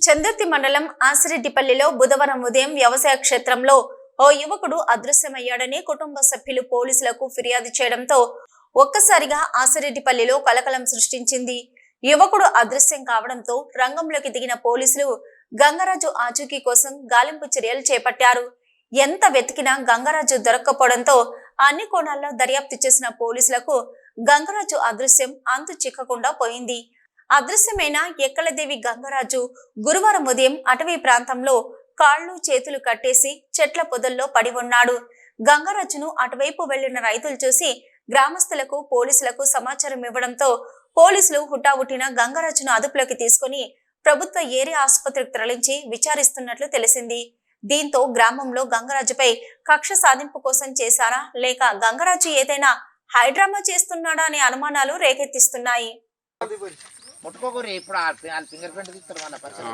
చందర్తి మండలం ఆసిరెడ్డిపల్లిలో బుధవారం ఉదయం వ్యవసాయ క్షేత్రంలో ఓ యువకుడు అదృశ్యమయ్యాడని కుటుంబ సభ్యులు పోలీసులకు ఫిర్యాదు చేయడంతో ఒక్కసారిగా ఆసిరెడ్డిపల్లిలో కలకలం సృష్టించింది. యువకుడు అదృశ్యం కావడంతో రంగంలోకి దిగిన పోలీసులు గంగరాజు ఆచూకీ కోసం గాలింపు చర్యలు చేపట్టారు. ఎంత వెతికినా గంగరాజు దొరక్కపోవడంతో అన్ని కోణాల్లో దర్యాప్తు చేసిన పోలీసులకు గంగరాజు అదృశ్యం అంతు చిక్కకుండా పోయింది. అదృశ్యమైన ఎక్కలదేవి గంగరాజు గురువారం ఉదయం అటవీ ప్రాంతంలో కాళ్ళు చేతులు కట్టేసి చెట్ల పొదల్లో పడి ఉన్నాడు. గంగరాజును అటువైపు వెళ్ళిన రైతులు చూసి గ్రామస్తులకు పోలీసులకు సమాచారం ఇవ్వడంతో పోలీసులు హుటాహుటిన గంగరాజును అదుపులోకి తీసుకుని ప్రభుత్వ ఏరియా ఆసుపత్రికి తరలించి విచారిస్తున్నట్లు తెలిసింది. దీంతో గ్రామంలో గంగరాజుపై కక్ష సాధింపు కోసం చేశారా? లేక గంగరాజు ఏదైనా హైడ్రామా చేస్తున్నాడా అనే అనుమానాలు రేకెత్తిస్తున్నాయి. ముట్టుకోకూరి ఇప్పుడు ఆ వాళ్ళ ఫింగర్ ప్రింట్ తీస్తారు మన పరిచయం